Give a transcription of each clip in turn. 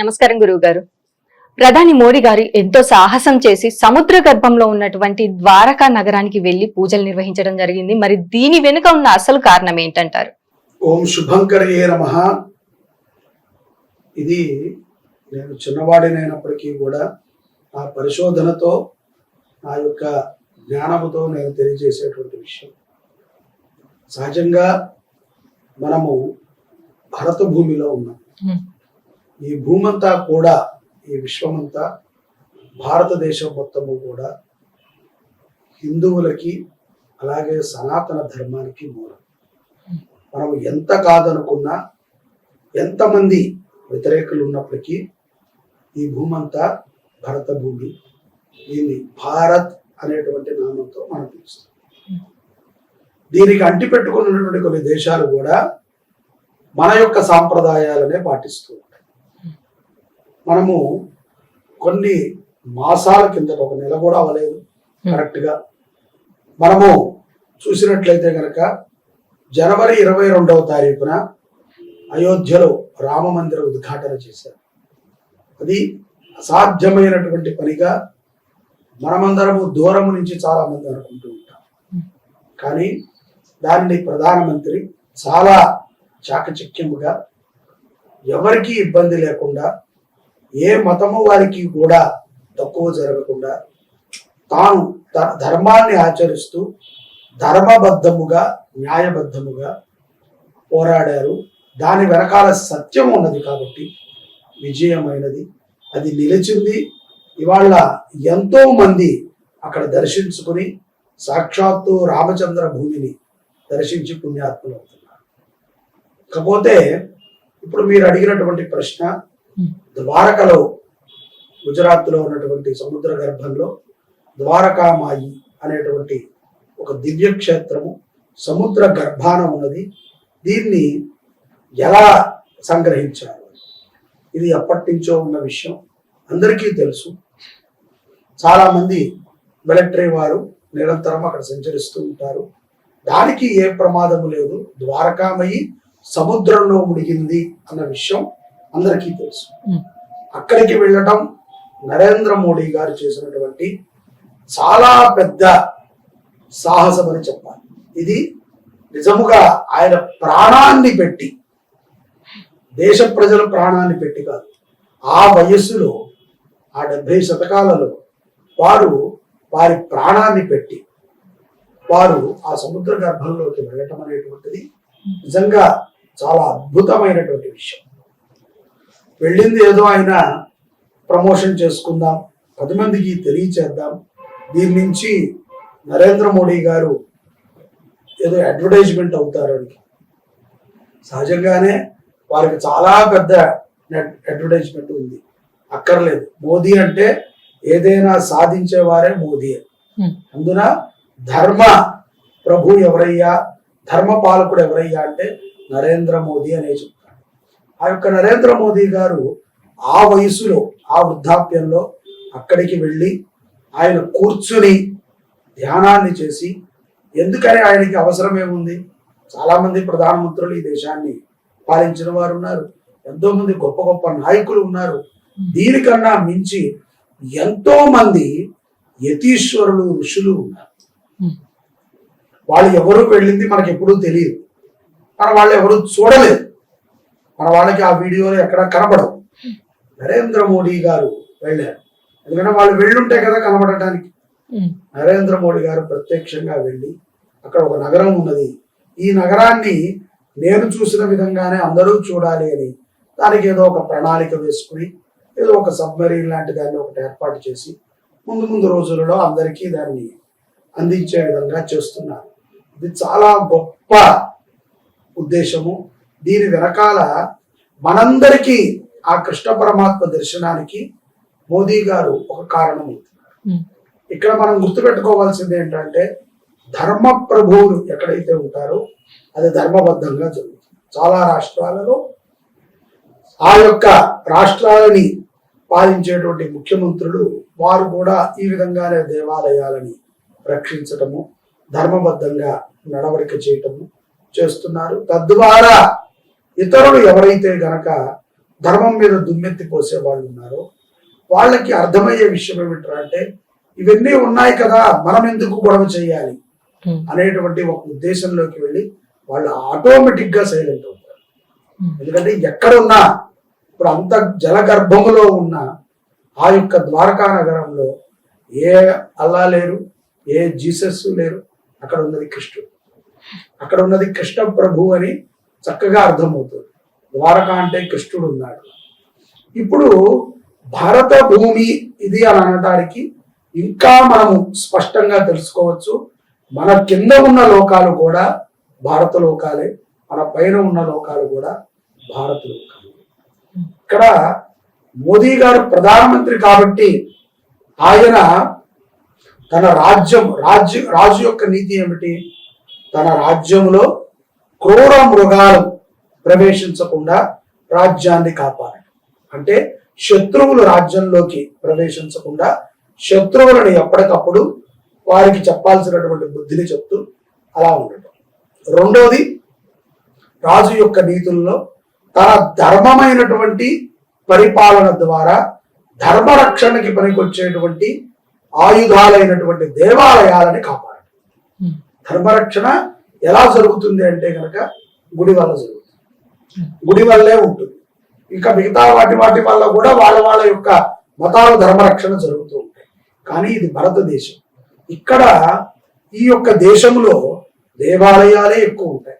నమస్కారం గురువు గారు ప్రధాని మోడీ గారు ఎంతో సాహసం చేసి సముద్ర గర్భంలో ఉన్నటువంటి ద్వారకా నగరానికి వెళ్ళి పూజలు నిర్వహించడం జరిగింది. మరి దీని వెనుక ఉన్న అసలు కారణం ఏంటంటారు? ఓం శుభంకరయే నమ. ఇది నేను చిన్నవాడినైనప్పటికీ కూడా నా పరిశోధనతో నా యొక్క జ్ఞానముతో నేను తెలియజేసేటువంటి విషయం. సహజంగా మనము భరత భూమిలో ఉన్నాం ఈ భూమంతా కూడా ఈ విశ్వమంతా భారతదేశం మొత్తము కూడా హిందువులకి అలాగే సనాతన ధర్మానికి మూలం. మనం ఎంత కాదనుకున్నా ఎంతమంది వ్యతిరేకులు ఉన్నప్పటికీ ఈ భూమంతా భరత భూమి దీన్ని భారత్ అనేటువంటి నామంతో మనం పిలుస్తాం. దీనికి అంటిపెట్టుకున్నటువంటి కొన్ని దేశాలు కూడా మన యొక్క సాంప్రదాయాలనే పాటిస్తూ మనము కొన్ని మాసాల కిందట ఒక నెల కూడా అవ్వలేదు కరెక్ట్గా మనము చూసినట్లయితే కనుక జనవరి ఇరవై రెండవ తారీఖున అయోధ్యలో రామ మందిర ఉద్ఘాటన చేశారు. అది అసాధ్యమైనటువంటి పనిగా మనమందరము దూరము నుంచి చాలా మంది అనుకుంటూ ఉంటాం. కానీ దానిని ప్రధానమంత్రి చాలా చాకచక్యముగా ఎవరికి ఇబ్బంది లేకుండా ఏ మతము వారికి కూడా తక్కువ జరగకుండా తాను ధర్మాన్ని ఆచరిస్తూ ధర్మబద్ధముగా న్యాయబద్ధముగా పోరాడారు. దాని వెనకాల సత్యం ఉన్నది కాబట్టి విజయమైనది. అది నిలిచింది. ఇవాళ ఎంతో మంది అక్కడ దర్శించుకుని సాక్షాత్తు రామచంద్ర భూమిని దర్శించి పుణ్యాత్ములు అవుతున్నారు కాకపోతే ఇప్పుడు మీరు అడిగినటువంటి ప్రశ్న ద్వారకలో గుజరాత్లో ఉన్నటువంటి సముద్ర గర్భంలో ద్వారకామాయి అనేటువంటి ఒక దివ్య క్షేత్రము సముద్ర గర్భాన ఉన్నది. దీన్ని ఎలా సంగ్రహించారు? ఇది ఎప్పటి నుంచో ఉన్న విషయం. అందరికీ తెలుసు. చాలా మంది మిలిటరీ వారు నిరంతరం అక్కడ సంచరిస్తూ ఉంటారు. దానికి ఏ ప్రమాదము లేదు. ద్వారకామయి సముద్రంలో మునిగింది అన్న విషయం అందరికీ తెలుసు. అక్కడికి వెళ్ళటం నరేంద్ర మోడీ గారు చేసినటువంటి చాలా పెద్ద సాహసం అని చెప్పాలి. ఇది నిజముగా ఆయన ప్రాణాన్ని పెట్టి దేశ ప్రజల ప్రాణాన్ని పెట్టి కాదు ఆ వయస్సులో ఆ డెబ్బై శతకాలలో వారు వారి ప్రాణాన్ని పెట్టి వారు ఆ సముద్ర గర్భంలోకి వెళ్ళటం అనేటువంటిది నిజంగా చాలా అద్భుతమైనటువంటి విషయం. వెళ్ళింది ఏదో ఆయన ప్రమోషన్ చేసుకుందాం పది మందికి తెలియచేద్దాం. దీని నుంచి నరేంద్ర మోడీ గారు ఏదో అడ్వర్టైజ్మెంట్ అవుతారని సహజంగానే వారికి చాలా పెద్ద అడ్వర్టైజ్మెంట్ ఉంది. అక్కర్లేదు. మోదీ అంటే ఏదైనా సాధించేవారే మోదీ. అందున ధర్మ ప్రభు ఎవరయ్యా? ధర్మ పాలకుడు ఎవరయ్యా అంటే నరేంద్ర మోదీ అనే చెప్తారు ఆ యొక్క నరేంద్ర మోదీ గారు ఆ వయసులో ఆ వృద్ధాప్యంలో అక్కడికి వెళ్ళి ఆయన కూర్చుని ధ్యానాన్ని చేసి ఎందుకని ఆయనకి అవసరం ఏముంది చాలామంది ప్రధానమంత్రులు ఈ దేశాన్ని పాలించిన వారు ఉన్నారు. ఎంతో మంది గొప్ప గొప్ప నాయకులు ఉన్నారు. దీనికన్నా మించి ఎంతో మంది యతీశ్వరులు ఋషులు ఉన్నారు. వాళ్ళు ఎవరు వెళ్ళింది మనకి ఎప్పుడూ తెలియదు. మన వాళ్ళు ఎవరు చూడలేదు. మన వాళ్ళకి ఆ వీడియోలు ఎక్కడ కనపడవు నరేంద్ర మోడీ గారు వెళ్ళారు. ఎందుకంటే వాళ్ళు వెళ్ళుంటే కదా కనబడటానికి. నరేంద్ర మోడీ గారు ప్రత్యక్షంగా వెళ్ళి అక్కడ ఒక నగరం ఉన్నది. ఈ నగరాన్ని నేను చూసిన విధంగానే అందరూ చూడాలి అని దానికి ఏదో ఒక ప్రణాళిక వేసుకుని ఏదో ఒక సబ్మరీన్ లాంటి దాన్ని ఒకటి ఏర్పాటు చేసి ముందు ముందు రోజులలో అందరికీ దాన్ని అందించే విధంగా చేస్తున్నారు. ఇది చాలా గొప్ప ఉద్దేశము. దీని వెనకాల మనందరికీ ఆ కృష్ణ పరమాత్మ దర్శనానికి మోదీ గారు ఒక కారణం అవుతున్నారు. ఇక్కడ మనం గుర్తుపెట్టుకోవాల్సింది ఏంటంటే ధర్మ ప్రభువులు ఎక్కడైతే ఉంటారో అది ధర్మబద్ధంగా జరుగుతుంది. చాలా రాష్ట్రాలలో ఆ యొక్క రాష్ట్రాలని పాలించేటువంటి ముఖ్యమంత్రులు వారు కూడా ఈ విధంగానే దేవాలయాలని రక్షించటము ధర్మబద్ధంగా నడవడిక చేయటము చేస్తున్నారు. తద్వారా ఇతరులు ఎవరైతే గనక ధర్మం మీద దుమ్మెత్తి పోసే వాళ్ళు ఉన్నారో వాళ్ళకి అర్థమయ్యే విషయం ఏమిట్రా అంటే ఇవన్నీ ఉన్నాయి కదా మనం ఎందుకు గొడవ చేయాలి? అనేటువంటి ఒక ఉద్దేశంలోకి వెళ్ళి వాళ్ళు ఆటోమేటిక్గా సైలెంట్ అవుతారు. ఎందుకంటే ఎక్కడున్నా ఇప్పుడు అంత జలగర్భములో ఉన్న ఆ యొక్క ద్వారకా నగరంలో ఏ అల్లా లేరు ఏ జీసస్ లేరు. అక్కడ ఉన్నది కృష్ణుడు. అక్కడ ఉన్నది కృష్ణ ప్రభు అని చక్కగా అర్థమవుతుంది. ద్వారక అంటే కృష్ణుడు ఉన్నాడు. ఇప్పుడు భారత భూమి ఇది అని అనడానికి ఇంకా మనము స్పష్టంగా తెలుసుకోవచ్చు. మన కింద ఉన్న లోకాలు కూడా భారత లోకాలే మన పైన ఉన్న లోకాలు కూడా భారత లోకాలు. ఇక్కడ మోదీ గారు ప్రధానమంత్రి కాబట్టి ఆయన తన రాజ్యం రాజ్య రాజు యొక్క నీతి ఏమిటి? తన రాజ్యంలో క్రూర మృగాలు ప్రవేశించకుండా రాజ్యాన్ని కాపాడడం అంటే శత్రువులు రాజ్యంలోకి ప్రవేశించకుండా శత్రువులను ఎప్పటికప్పుడు వారికి చెప్పాల్సినటువంటి బుద్ధిని చెప్తూ అలా ఉండటం. రెండోది రాజు యొక్క నీతుల్లో తన ధర్మమైనటువంటి పరిపాలన ద్వారా ధర్మరక్షణకి పనికొచ్చేటువంటి ఆయుధాలైనటువంటి దేవాలయాలని కాపాడటం ఉమ్, ధర్మరక్షణ ఎలా జరుగుతుంది అంటే కనుక గుడి వల్ల జరుగుతుంది. గుడి వల్లే ఉంటుంది. ఇంకా మిగతా వాటి వాటి వల్ల కూడా వాళ్ళ వాళ్ళ యొక్క మతాల ధర్మరక్షణ జరుగుతూ ఉంటాయి. కానీ ఇది భారతదేశం. ఇక్కడ ఈ యొక్క దేశంలో దేవాలయాలే ఎక్కువ ఉంటాయి.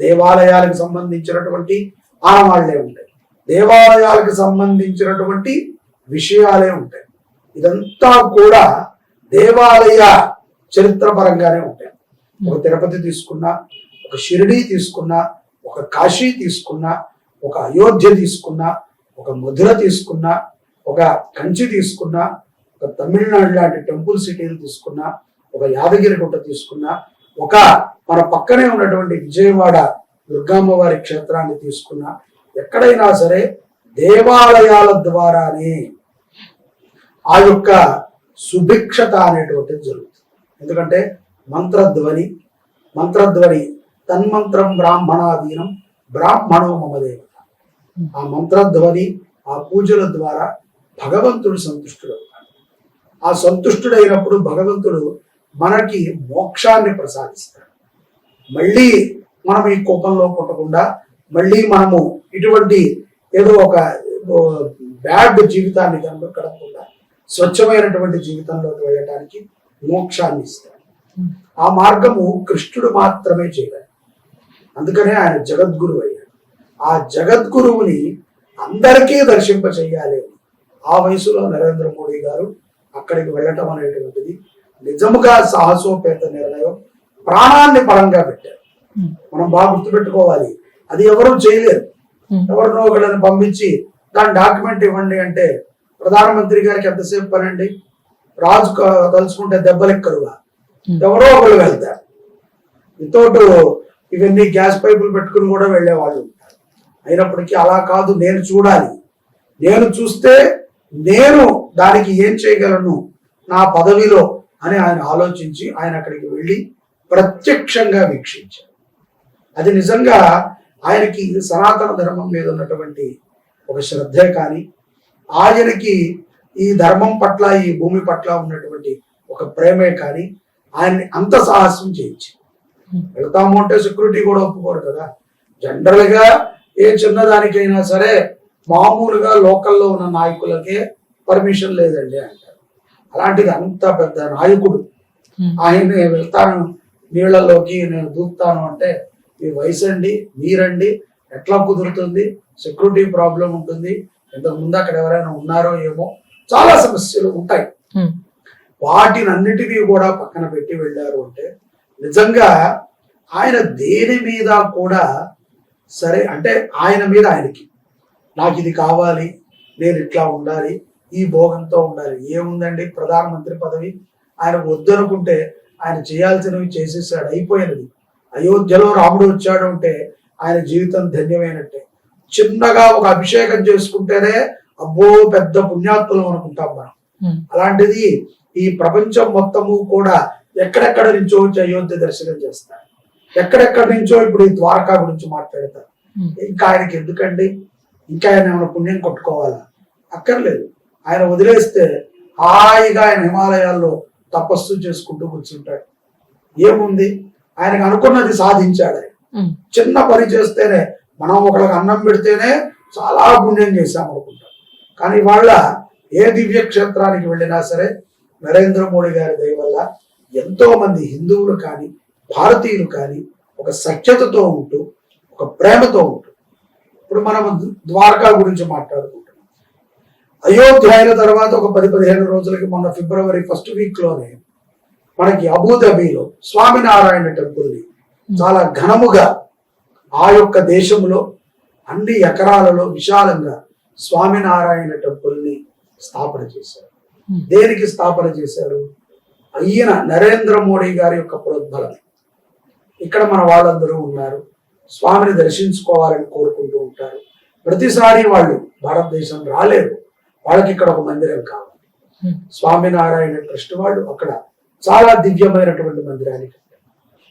దేవాలయాలకు సంబంధించినటువంటి ఆనవాళ్ళే ఉంటాయి. దేవాలయాలకు సంబంధించినటువంటి విషయాలే ఉంటాయి. ఇదంతా కూడా దేవాలయ చరిత్రపరంగానే ఉంటాయి. ఒక తిరుపతి తీసుకున్నా ఒక షిరిడి తీసుకున్నా ఒక కాశీ తీసుకున్నా ఒక అయోధ్య తీసుకున్నా ఒక మధుర తీసుకున్నా ఒక కంచి తీసుకున్నా ఒక తమిళనాడు లాంటి టెంపుల్ సిటీలు తీసుకున్నా ఒక యాదగిరిగుట్ట తీసుకున్నా ఒక మన పక్కనే ఉన్నటువంటి విజయవాడ దుర్గామ్మవారి క్షేత్రాన్ని తీసుకున్నా ఎక్కడైనా సరే దేవాలయాల ద్వారానే ఆ యొక్క సుభిక్షత అనేటువంటిది జరుగుతుంది. ఎందుకంటే మంత్రధ్వని మంత్రధ్వని తన్మంత్రం బ్రాహ్మణాధీనం బ్రాహ్మణో మమదేవత ఆ మంత్రధ్వని ఆ పూజల ద్వారా భగవంతుడు సంతుష్టుడు ఆ సంతుష్టుడైనప్పుడు భగవంతుడు మనకి మోక్షాన్ని ప్రసాదిస్తాడు. మళ్ళీ మనం ఈ కోపంలో కొట్టకుండా మళ్ళీ మనము ఇటువంటి ఏదో ఒక బ్యాడ్ జీవితాన్ని కనుక గడపకుండా స్వచ్ఛమైనటువంటి జీవితంలోకి వెళ్ళటానికి మోక్షాన్ని ఇస్తాడు. ఆ మార్గము కృష్ణుడు మాత్రమే చేయగలడు అందుకనే ఆయన జగద్గురువు అయ్యాడు. ఆ జగద్గురువుని అందరికీ దర్శింప చెయ్యాలి ఆ వయసులో నరేంద్ర మోడీ గారు అక్కడికి వెళ్ళటం అనేటువంటిది నిజముగా సాహసోపేత నిర్ణయం. ప్రాణాన్ని పరంగా పెట్టారు. మనం బాగా గుర్తుపెట్టుకోవాలి. అది ఎవరూ చేయలేరు. ఎవరినో ఒకళ్ళని పంపించి దాని డాక్యుమెంట్ ఇవ్వండి అంటే ప్రధానమంత్రి గారికి ఎంతసేపు పనండి? రాజు తలుచుకుంటే దెబ్బలెక్కరుగా. Hmm. ఎవరో ఒకళ్ళు వెళ్తారు. వితౌట్ ఇవన్నీ గ్యాస్ పైపులు పెట్టుకుని కూడా వెళ్ళే వాళ్ళు ఉంటారు. అయినప్పటికీ అలా కాదు నేను చూడాలి. నేను చూస్తే నేను దానికి ఏం చేయగలను నా పదవిలో అని ఆయన ఆలోచించి ఆయన అక్కడికి వెళ్ళి ప్రత్యక్షంగా వీక్షించారు. అది నిజంగా ఆయనకి సనాతన ధర్మం మీద ఉన్నటువంటి ఒక శ్రద్ధే కానీ ఆయనకి ఈ ధర్మం పట్ల ఈ భూమి పట్ల ఉన్నటువంటి ఒక ప్రేమే కానీ ఆయన్ని అంత సాహసం చేయించి. వెళ్తాము అంటే సెక్యూరిటీ కూడా ఒప్పుకోరు కదా. జనరల్గా ఏ చిన్నదానికైనా సరే మామూలుగా లోకల్లో ఉన్న నాయకులకే పర్మిషన్ లేదండి అంటారు. అలాంటిది అంత పెద్ద నాయకుడు. ఉమ్, ఆయన నేను వెళ్తాను నీళ్ళలోకి నేను దూకుతాను అంటే మీ వయసు అండి మీరండి ఎట్లా కుదురుతుంది సెక్యూరిటీ ప్రాబ్లం ఉంటుంది ఇంతకు ముందు అక్కడ ఎవరైనా ఉన్నారో ఏమో చాలా సమస్యలు ఉంటాయి. ఉమ్, వాటినన్నిటినీ కూడా పక్కన పెట్టి వెళ్ళారు అంటే నిజంగా ఆయన దేని మీద కూడా సరే అంటే ఆయన మీద ఆయనకి నాకు ఇది కావాలి నేను ఇట్లా ఉండాలి ఈ భోగంతో ఉండాలి ఏముందండి ప్రధానమంత్రి పదవి? ఆయన వద్దనుకుంటే ఆయన చేయాల్సినవి చేసేసాడు అయిపోయినది. అయోధ్యలో రాముడు వచ్చాడు అంటే ఆయన జీవితం ధన్యమైనట్టే. చిన్నగా ఒక అభిషేకం చేసుకుంటేనే అబ్బో పెద్ద పుణ్యాత్ములం అనుకుంటాం మనం. అలాంటిది ఈ ప్రపంచం మొత్తము కూడా ఎక్కడెక్కడ నుంచో వచ్చి అయోధ్య దర్శనం చేస్తారు. ఎక్కడెక్కడ నుంచో ఇప్పుడు ఈ ద్వారకా గురించి మాట్లాడతారు. ఉమ్, ఇంకా ఆయనకి ఎందుకండి? ఇంకా ఆయన ఏమైనా పుణ్యం కొట్టుకోవాలా? అక్కర్లేదు. ఆయన వదిలేస్తే హాయిగా ఆయన హిమాలయాల్లో తపస్సు చేసుకుంటూ కూర్చుంటాడు. ఏముంది? ఆయనకు అనుకున్నది సాధించాడు ఉమ్, చిన్న పని చేస్తేనే మనం ఒకరికి అన్నం పెడితేనే చాలా పుణ్యం చేశాం అనుకుంటాం కానీ వాళ్ళ ఏ దివ్య క్షేత్రానికి వెళ్ళినా సరే నరేంద్ర మోడీ గారి దయ వల్ల ఎంతో మంది హిందువులు కానీ భారతీయులు కానీ ఒక సఖ్యతతో ఉంటూ ఒక ప్రేమతో ఉంటూ ఇప్పుడు మనం ద్వారకా గురించి మాట్లాడుకుంటున్నాం. అయోధ్య అయిన తర్వాత ఒక పది పదిహేను రోజులకి మొన్న ఫిబ్రవరి ఫస్ట్ వీక్లోనే మనకి అబుదాబిలో స్వామినారాయణ టెంపుల్ని చాలా ఘనముగా ఆ యొక్క దేశంలో అన్ని ఎకరాలలో విశాలంగా స్వామినారాయణ టెంపుల్ని స్థాపన చేశారు. దేనికి స్థాపన చేశారు? ఈయన నరేంద్ర మోడీ గారి యొక్క ప్రోద్బలం. ఇక్కడ మన వాళ్ళందరూ ఉన్నారు. స్వామిని దర్శించుకోవాలని కోరుకుంటూ ఉంటారు. ప్రతిసారి వాళ్ళు భారతదేశం రాలేరు వాళ్ళకి ఇక్కడ ఒక మందిరం కావాలి. ఉమ్, స్వామినారాయణ ట్రస్ట్ వాళ్ళు అక్కడ చాలా దివ్యమైనటువంటి మందిరాన్ని కట్టారు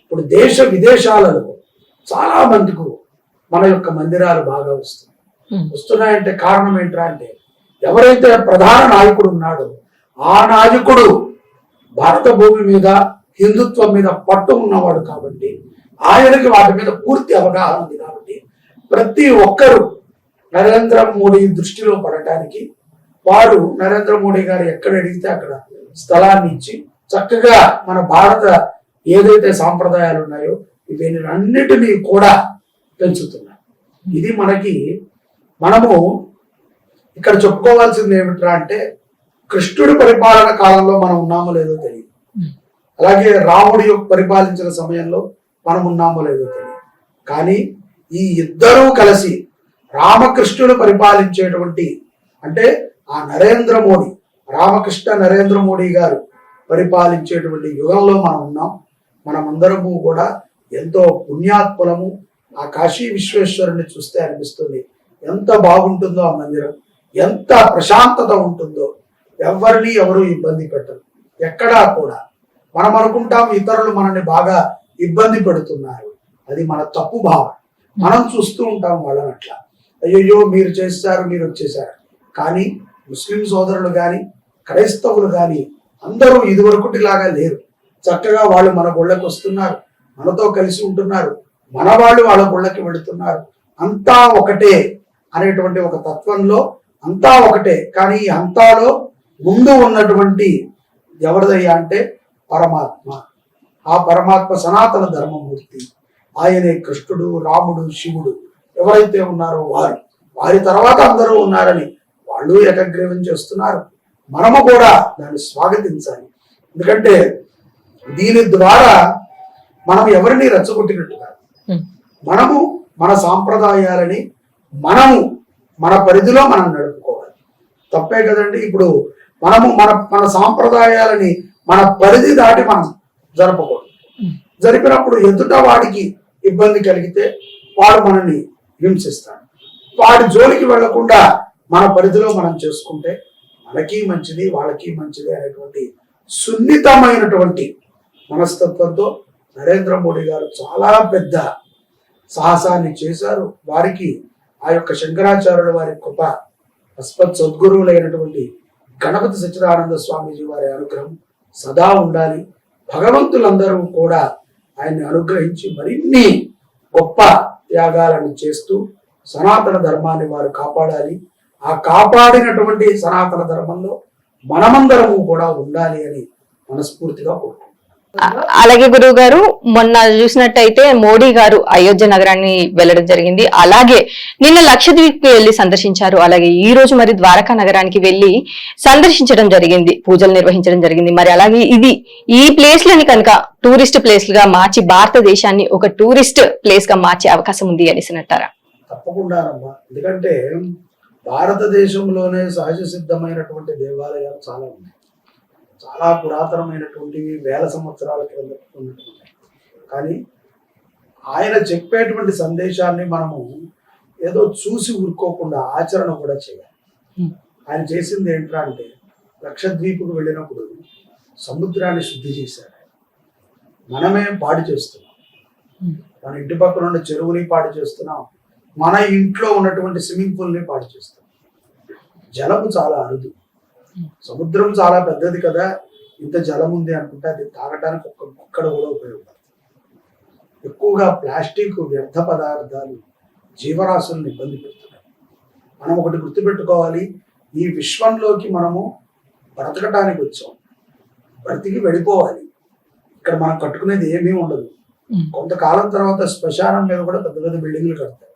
ఇప్పుడు దేశ విదేశాలలో చాలా మందికి మన యొక్క మందిరాలు బాగా వస్తున్నాయి. ఉమ్, వస్తున్నాయంటే కారణం ఏంట్రా అంటే ఎవరైతే ప్రధాన నాయకుడు ఉన్నాడో ఆ నాయకుడు భారత భూమి మీద హిందుత్వం మీద పట్టు ఉన్నవాడు కాబట్టి ఆయనకి వాటి మీద పూర్తి అవగాహన ఉంది కాబట్టి ప్రతి ఒక్కరూ నరేంద్ర మోడీ దృష్టిలో పడటానికి వారు నరేంద్ర మోడీ గారు ఎక్కడ అడిగితే అక్కడ స్థలాన్ని ఇచ్చి చక్కగా మన భారత ఏదైతే సాంప్రదాయాలు ఉన్నాయో ఇవన్నీ అన్నిటినీ కూడా పెంచుతున్నారు ఇది మనకి మనము ఇక్కడ చెప్పుకోవాల్సింది ఏమిట్రా అంటే కృష్ణుడి పరిపాలన కాలంలో మనం ఉన్నామో లేదో తెలియదు. అలాగే రాముడి యొక్క పరిపాలించిన సమయంలో మనం ఉన్నామో లేదో తెలియదు. కానీ ఈ ఇద్దరూ కలిసి రామకృష్ణుడు పరిపాలించేటువంటి అంటే ఆ నరేంద్ర మోడీ రామకృష్ణ నరేంద్ర మోడీ గారు పరిపాలించేటువంటి యుగంలో మనం ఉన్నాం. మనమందరము కూడా ఎంతో పుణ్యాత్ములము. ఆ కాశీ విశ్వేశ్వరుని చూస్తే అనిపిస్తుంది ఎంత బాగుంటుందో ఆ మందిరం ఎంత ప్రశాంతత ఉంటుందో. ఎవరిని ఎవరు ఇబ్బంది పెట్టరు. ఎక్కడా కూడా. మనం అనుకుంటాం ఇతరులు మనల్ని బాగా ఇబ్బంది పెడుతున్నారు. అది మన తప్పు భావన మనం చూస్తూ ఉంటాం వాళ్ళని అట్లా. అయ్యయ్యో మీరు చేస్తారు మీరు వచ్చేసారు కానీ ముస్లిం సోదరులు కానీ క్రైస్తవులు కానీ అందరూ ఇదివరకుటిలాగా లేరు. చక్కగా వాళ్ళు మన గుళ్ళకి వస్తున్నారు. మనతో కలిసి ఉంటున్నారు. మన వాళ్ళు వాళ్ళ గుళ్ళకి వెళుతున్నారు. అంతా ఒకటే అనేటువంటి ఒక తత్వంలో అంతా ఒకటే. కానీ ఈ అంతాలో ముందు ఉన్నటువంటి ఎవరిదయ్యా అంటే పరమాత్మ. ఆ పరమాత్మ సనాతన ధర్మమూర్తి. ఆయనే కృష్ణుడు రాముడు శివుడు. ఎవరైతే ఉన్నారో వారు. వారి తర్వాత అందరూ ఉన్నారని వాళ్ళు ఏకగ్రీవం చేస్తున్నారు. మనము కూడా దాన్ని స్వాగతించాలి. ఎందుకంటే దీని ద్వారా మనం ఎవరిని రెచ్చగొట్టినట్టు కాదు మనము మన సాంప్రదాయాలని మనము మన పరిధిలో మనం నడుపుకోవాలి. తప్పే కదండి. ఇప్పుడు మనము మన మన సాంప్రదాయాలని మన పరిధి దాటి మనం జరపకూడదు. జరిపినప్పుడు ఎదుట వాడికి ఇబ్బంది కలిగితే వాడు మనల్ని హింసిస్తాడు. వాడి జోలికి వెళ్ళకుండా మన పరిధిలో మనం చేసుకుంటే మనకి మంచిది వాళ్ళకి మంచిది అనేటువంటి సున్నితమైనటువంటి మనస్తత్వంతో నరేంద్ర మోడీ గారు చాలా పెద్ద సాహసాన్ని చేశారు. వారికి ఆ యొక్క శంకరాచార్యుల వారి కృప అస్మత్ సద్గురువులైనటువంటి గణపతి సచ్చిదానంద స్వామీజీ వారి అనుగ్రహం సదా ఉండాలి. భగవంతులందరూ కూడా ఆయన్ని అనుగ్రహించి మరిన్ని గొప్ప త్యాగాలను చేస్తూ సనాతన ధర్మాన్ని వారు కాపాడాలి. ఆ కాపాడినటువంటి సనాతన ధర్మంలో మనమందరము కూడా ఉండాలి అని మనస్ఫూర్తిగా కోరుకుంటున్నాం. అలాగే గురువు గారు మొన్న చూసినట్టయితే మోడీ గారు అయోధ్య నగరాన్ని వెళ్ళడం జరిగింది. అలాగే నిన్న లక్షద్వీప్కి వెళ్ళి సందర్శించారు. అలాగే ఈ రోజు మరి ద్వారకా నగరానికి వెళ్ళి సందర్శించడం జరిగింది పూజలు నిర్వహించడం జరిగింది. మరి అలాగే ఇది ఈ ప్లేస్ లని కనుక టూరిస్ట్ ప్లేస్గా మార్చి భారతదేశాన్ని ఒక టూరిస్ట్ ప్లేస్గా మార్చే అవకాశం ఉంది అనేసినట్టారా? తప్పకుండా ఎందుకంటే భారతదేశంలోనే సహజ సిద్ధమైనటువంటి దేవాలయాలు చాలా ఉన్నాయి. చాలా పురాతనమైనటువంటివి వేల సంవత్సరాల క్రింద ఉన్నటువంటి కానీ ఆయన చెప్పేటువంటి సందేశాన్ని మనము ఏదో చూసి ఊరుకోకుండా ఆచరణ కూడా చేయాలి. ఆయన చేసింది ఏంట్రా అంటే లక్షద్వీపుకు వెళ్ళినప్పుడు సముద్రాన్ని శుద్ధి చేశాడు. మనమే పాడు చేస్తున్నాం. మన ఇంటి పక్కన ఉన్న చెరువుని పాడు చేస్తున్నాం మన ఇంట్లో ఉన్నటువంటి స్విమ్మింగ్ పూల్ని పాడు చేస్తాం జలము చాలా అరుదు సముద్రం చాలా పెద్దది కదా ఇంత జలం ఉంది అనుకుంటే అది తాగడానికి ఒక్క ఒక్కడ కూడా ఉపయోగపడుతుంది ఎక్కువగా ప్లాస్టిక్ వ్యర్థ పదార్థాలు జీవరాశులను ఇబ్బంది పెడుతున్నాయి. మనం ఒకటి గుర్తుపెట్టుకోవాలి ఈ విశ్వంలోకి మనము బ్రతకటానికి వచ్చాం. బ్రతికి వెళ్ళిపోవాలి. ఇక్కడ మనం కట్టుకునేది ఏమీ ఉండదు. కొంతకాలం తర్వాత శ్మశానం మీద కూడా పెద్ద పెద్ద బిల్డింగ్లు కడతారు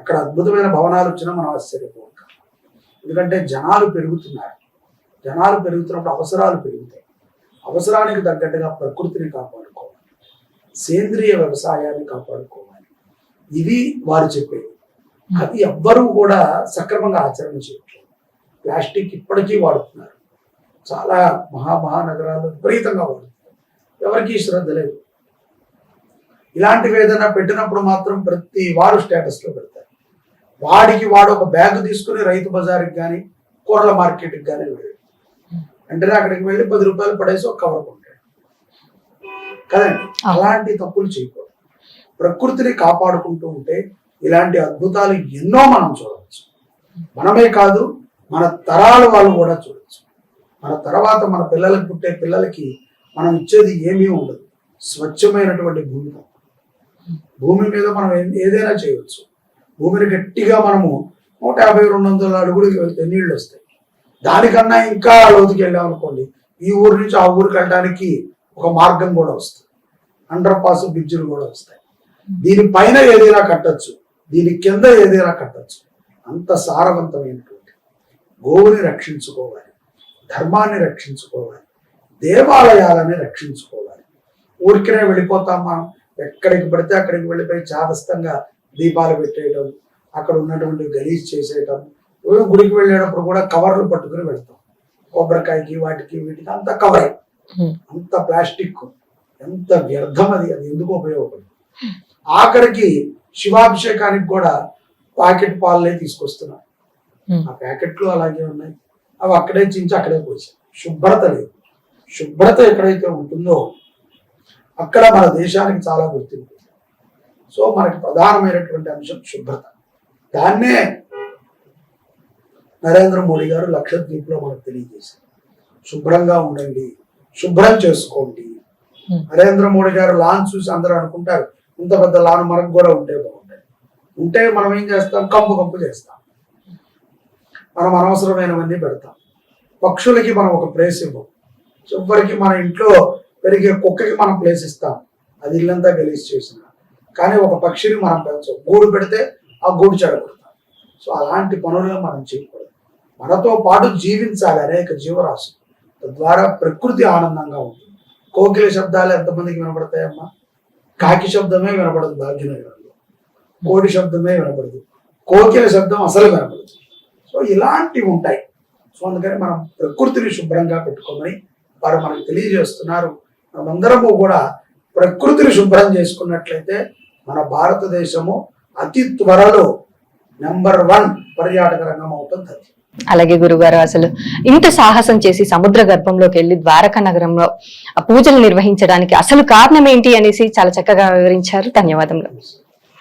అక్కడ అద్భుతమైన భవనాలు వచ్చినా మనం ఆశ్చర్యపోక ఎందుకంటే జనాలు పెరుగుతున్నారు. జనాలు పెరుగుతున్నప్పుడు అవసరాలు పెరుగుతాయి. అవసరానికి తగ్గట్టుగా ప్రకృతిని కాపాడుకోవాలి. సేంద్రియ వ్యవసాయాన్ని కాపాడుకోవాలి. ఇది వారు చెప్పేది. అది ఎవ్వరూ కూడా సక్రమంగా ఆచరణ చేయట్లేదు. ప్లాస్టిక్ ఇప్పటికీ వాడుతున్నారు. చాలా మహా మహానగరాల్లో విపరీతంగా వాడుతున్నారు. ఎవరికీ శ్రద్ధ లేదు. ఇలాంటివి ఏదైనా పెట్టినప్పుడు మాత్రం ప్రతి వారు స్టేటస్లో పెడతారు. వాడికి వాడు ఒక బ్యాగ్ తీసుకుని రైతు బజార్కి కానీ కూరల మార్కెట్కి కానీ వెళ్ళాడు. వెంటనే అక్కడికి వెళ్ళి పది రూపాయలు పడేసి ఒక కవర్ కొంటాడు కదండి? అలాంటి తప్పులు చేయకూడదు. ప్రకృతిని కాపాడుకుంటూ ఉంటే ఇలాంటి అద్భుతాలు ఎన్నో మనం చూడవచ్చు. మనమే కాదు మన తరాల వాళ్ళు కూడా చూడవచ్చు. మన తర్వాత మన పిల్లలకు పుట్టే పిల్లలకి మనం ఇచ్చేది ఏమీ ఉండదు. స్వచ్ఛమైనటువంటి భూమి తప్ప. భూమి మీద మనం ఏదైనా చేయవచ్చు. భూమిని గట్టిగా మనము నూట యాభై రెండు వందల అడుగులకి వెళ్తే నీళ్ళు వస్తాయి. దానికన్నా ఇంకా లోతుకి వెళ్ళామనుకోండి ఈ ఊరు నుంచి ఆ ఊరికి వెళ్ళడానికి ఒక మార్గం కూడా వస్తుంది. అండర్ పాస్ బ్రిడ్జిలు కూడా వస్తాయి. దీని పైన ఏదైనా కట్టొచ్చు దీని కింద ఏదైనా కట్టొచ్చు. అంత సారవంతమైనటువంటి గోవుని రక్షించుకోవాలి ధర్మాన్ని రక్షించుకోవాలి దేవాలయాలని రక్షించుకోవాలి. ఊరికనే వెళ్ళిపోతాం మనం ఎక్కడికి పడితే అక్కడికి వెళ్ళిపోయి చాదస్తంగా దీపాలు పెట్టేయటం అక్కడ ఉన్నటువంటి గలీజ్ చేసేయటం గుడికి వెళ్ళేటప్పుడు కూడా కవర్లు పట్టుకుని వెళ్తాం. కొబ్బరికాయకి వాటికి వీటికి అంత కవరే. అంత ప్లాస్టిక్. ఎంత వ్యర్థం అది అది ఎందుకు ఉపయోగపడదు? ఆఖరికి శివాభిషేకానికి కూడా ప్యాకెట్ పాలనే తీసుకొస్తున్నారు. ఆ ప్యాకెట్లు అలాగే ఉన్నాయి. అవి అక్కడే చించి అక్కడే పోసాయి. శుభ్రత లేదు. శుభ్రత ఎక్కడైతే ఉంటుందో అక్కడ మన దేశానికి చాలా గుర్తింపు. సో మనకి ప్రధానమైనటువంటి అంశం శుభ్రత. దాన్నే నరేంద్ర మోడీ గారు లక్షద్వీప్లో మనకు తెలియజేశారు. శుభ్రంగా ఉండండి శుభ్రం చేసుకోండి. Hmm. నరేంద్ర మోడీ గారు లాన్ చూసి అందరూ అనుకుంటారు ఇంత పెద్ద లాన్ మనకు కూడా ఉంటే బాగుంటుంది ఉంటే మనం ఏం చేస్తాం? కంపు కంపు చేస్తాం. మనం అనవసరమైనవన్నీ పెడతాం. పక్షులకి మనం ఒక ప్లేస్ ఇవ్వం. చివరికి మన ఇంట్లో పెరిగే కుక్కకి మనం ప్లేస్ ఇస్తాం. అది ఇల్లంతా గలీజ్ చేసిన. కానీ ఒక పక్షిని మనం పెంచం. గూడు పెడితే ఆ గూడు చెడగొడతాం. సో అలాంటి పనులను మనం చేయకూడదు. మనతో పాటు జీవించాలి అనేక జీవరాశి తద్వారా ప్రకృతి ఆనందంగా ఉంటుంది. కోకిల శబ్దాలు ఎంతమందికి వినపడతాయమ్మా? కాకి శబ్దమే వినపడదు భాగ్యనగరంలో. కోడి శబ్దమే వినపడదు. కోకిల శబ్దం అసలు వినపడదు. సో ఇలాంటివి ఉంటాయి. సో అందుకని మనం ప్రకృతిని శుభ్రంగా పెట్టుకోమని వారు మనకు తెలియజేస్తున్నారు. మనమందరము కూడా ప్రకృతిని శుభ్రం చేసుకున్నట్లయితే మన భారతదేశము అతి త్వరలో నెంబర్ వన్ పర్యాటక రంగం అవుతుంది అలాగే గురుగారు అసలు ఇంత సాహసం చేసి సముద్ర గర్భంలోకి వెళ్ళి ద్వారకా నగరంలో ఆ పూజలు నిర్వహించడానికి అసలు కారణం ఏంటి అనేసి చాలా చక్కగా వివరించారు. ధన్యవాదములు.